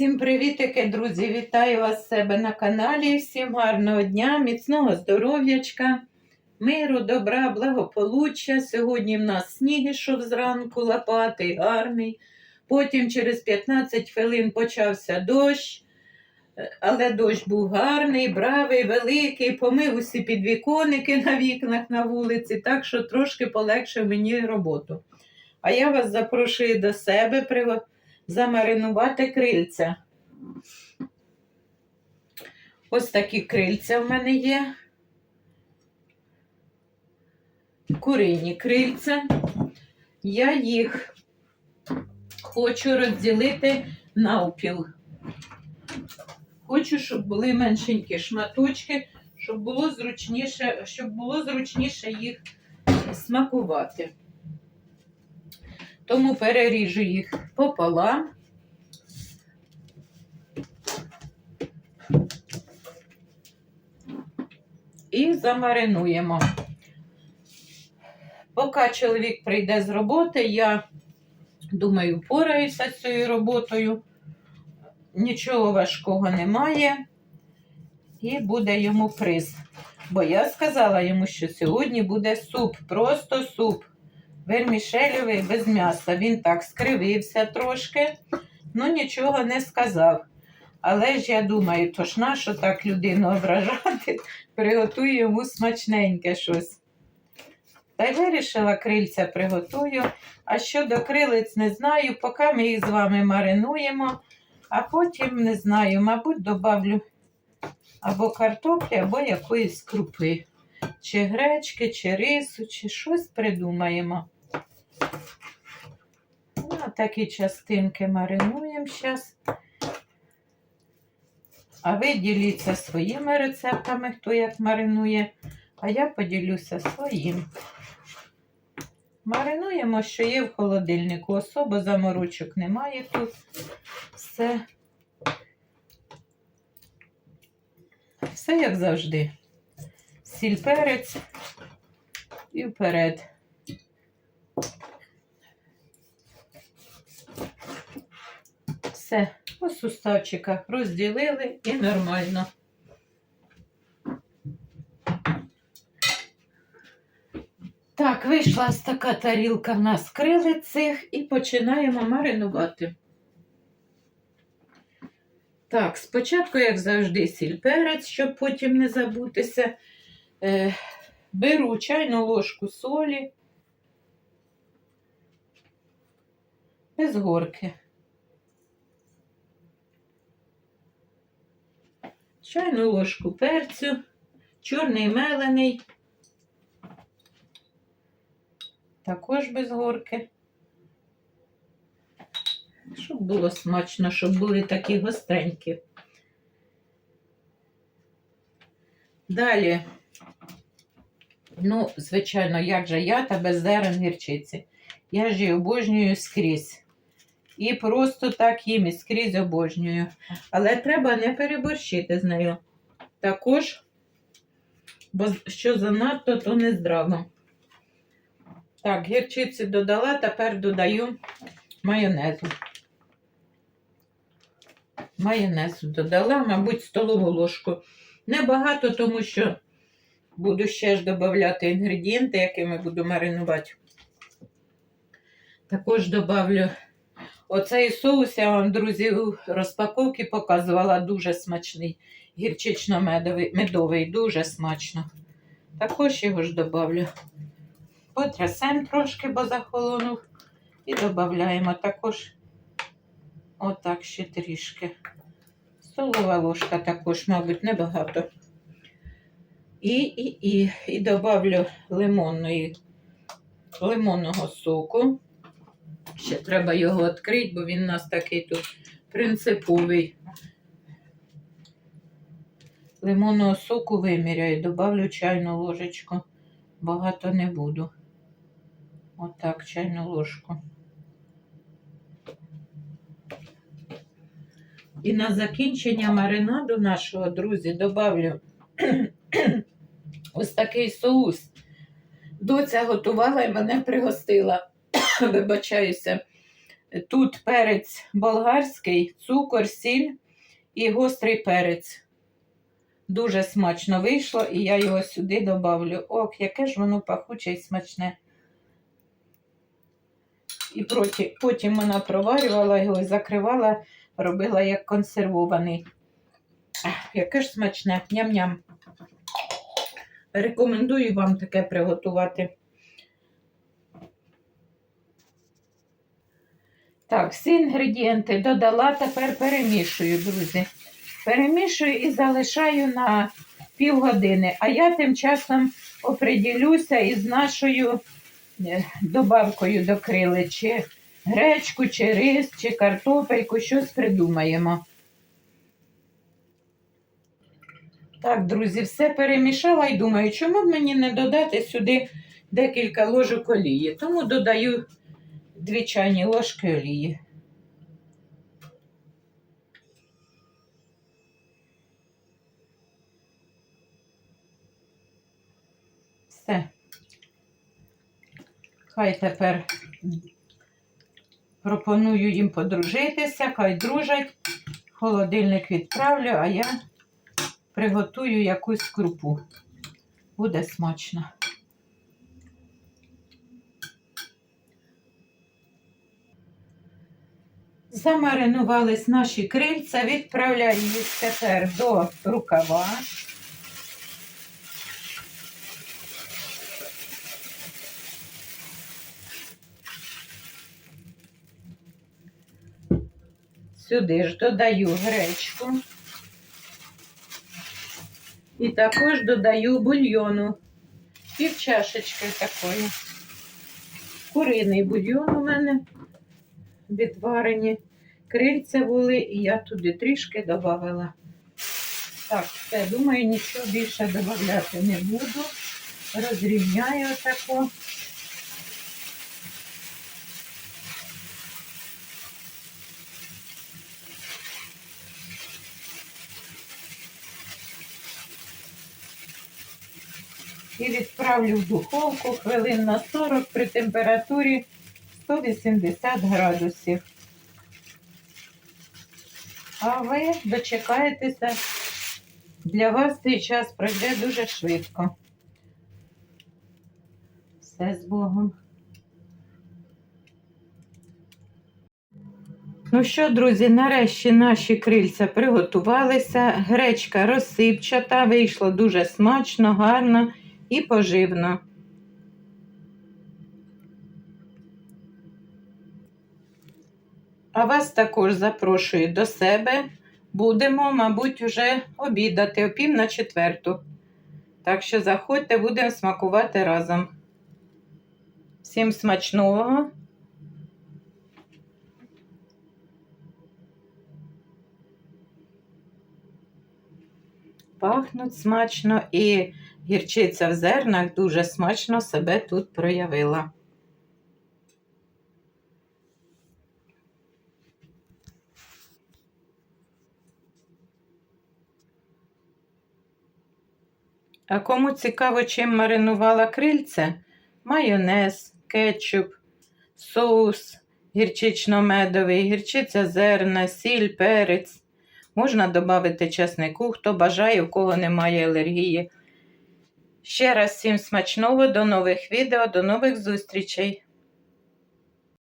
Всім привітики, друзі! Вітаю вас себе на каналі. Всім гарного дня, міцного здоров'ячка, миру, добра, благополуччя. Сьогодні в нас сніг ішов зранку, лопатий, гарний. Потім через 15 хвилин почався дощ, Е, але дощ був гарний, бравий, великий, помив усі підвіконники на вікнах на вулиці, так що трошки полегшив мені роботу. А я вас запрошую до себе замаринувати крильця. Ось такі крильця в мене є. Курині крильця. Я їх хочу розділити навпіл. Хочу, щоб були меншенькі шматочки, щоб було зручніше, щоб було зручніше їх смакувати. Тому переріжу їх пополам. І замаринуємо. Поки чоловік прийде з роботи, я думаю, впораюся з цією роботою. Нічого важкого немає. І буде йому приз. Бо я сказала йому, що сьогодні буде суп, просто суп вермішельовий без м'яса. Він так скривився трошки, ну нічого не сказав. Але ж я думаю, то ж нащо так людину ображати, приготую йому смачненьке щось. Та й вирішила крильця приготую. А щодо крилиць не знаю, поки ми їх з вами маринуємо, а потім не знаю, мабуть, добавлю або картоплі, або якоїсь крупи. Чи гречки, чи рису, чи щось придумаємо. Такі частинки маринуємо зараз. А ви діліться своїми рецептами, хто як маринує, а я поділюся своїм. Маринуємо, що є в холодильнику. Особо заморочок немає тут. Все. Все як завжди. Сіль перець і вперед. Все, по суставчиках розділили і нормально. Так, вийшла ось така тарілка в нас крили цих і починаємо маринувати. Так, спочатку, як завжди, сіль перець, щоб потім не забутися. Е, беру чайну ложку солі без горки. Чайну ложку перцю, чорний мелений, також без горки. Щоб було смачно, щоб були такі гостренькі. Далі, ну, звичайно, як же я та без зерен гірчиці. Я ж її обожнюю скрізь. І просто так їм і скрізь обожнюю. Але треба не переборщити з нею. Також, бо що занадто, то не здраво. Так, гірчиці додала, тепер додаю майонезу. Майонезу додала, мабуть, столову ложку. Небагато, тому що буду ще ж додавати інгредієнти, якими буду маринувати. Також додавлю оцей соус, я вам, друзі, у розпаковці показувала дуже смачний. Гірчично-медовий, медовий, дуже смачно. Також його ж додавлю. Потрясемо трошки, бо захолонув. І додаємо також отак ще трішки. Столова ложка також, мабуть, небагато. І, і, і, і добавлю лимонної, лимонного соку. Ще треба його відкрити, бо він у нас такий тут принциповий. Лимонного соку виміряю, добавлю чайну ложечку. Багато не буду. Отак, чайну ложку. І на закінчення маринаду нашого, друзі, добавлю ось такий соус. Доця готувала і мене пригостила. Вибачаюся. Тут перець болгарський, цукор, сіль і гострий перець. Дуже смачно вийшло, і я його сюди добавлю. Ох, яке ж воно пахуче і смачне. І проті, потім вона проварювала його і закривала, робила як консервований. Ах, яке ж смачне, ням-ням. Рекомендую вам таке приготувати. Так, всі інгредієнти додала, тепер перемішую, друзі. Перемішую і залишаю на півгодини. А я тим часом оприділюся із нашою е, добавкою до крили, чи гречку, чи рис, чи картопельку, щось придумаємо. Так, друзі, все перемішала і думаю, чому б мені не додати сюди декілька ложок олії. Тому додаю дві чайні ложки олії. Все. Хай тепер пропоную їм подружитися, хай дружать. Холодильник відправлю, а я приготую якусь крупу. Буде смачно. Замаринувались наші крильця, відправляю їх тепер до рукава. Сюди ж додаю гречку. І також додаю бульйону. Пів чашечки такої. Куриний бульйон у мене відварені. Крильця були, і я туди трішки додавала. Так, все, думаю, нічого більше додати не буду. Розрівняю тако. І відправлю в духовку хвилин на 40 при температурі 180 градусів. А ви дочекаєтеся, для вас цей час пройде дуже швидко. Все з Богом. Ну що, друзі, нарешті наші крильця приготувалися. Гречка розсипчата, вийшло дуже смачно, гарно і поживно. А вас також запрошую до себе. Будемо, мабуть, уже обідати о пів на четверту. Так що заходьте, будемо смакувати разом. Всім смачного! Пахнуть смачно і гірчиця в зернах дуже смачно себе тут проявила. А кому цікаво, чим маринувала крильце, майонез, кетчуп, соус гірчично-медовий, гірчиця зерна, сіль, перець. Можна додати чеснику, хто бажає, у кого немає алергії. Ще раз всім смачного, до нових відео, до нових зустрічей!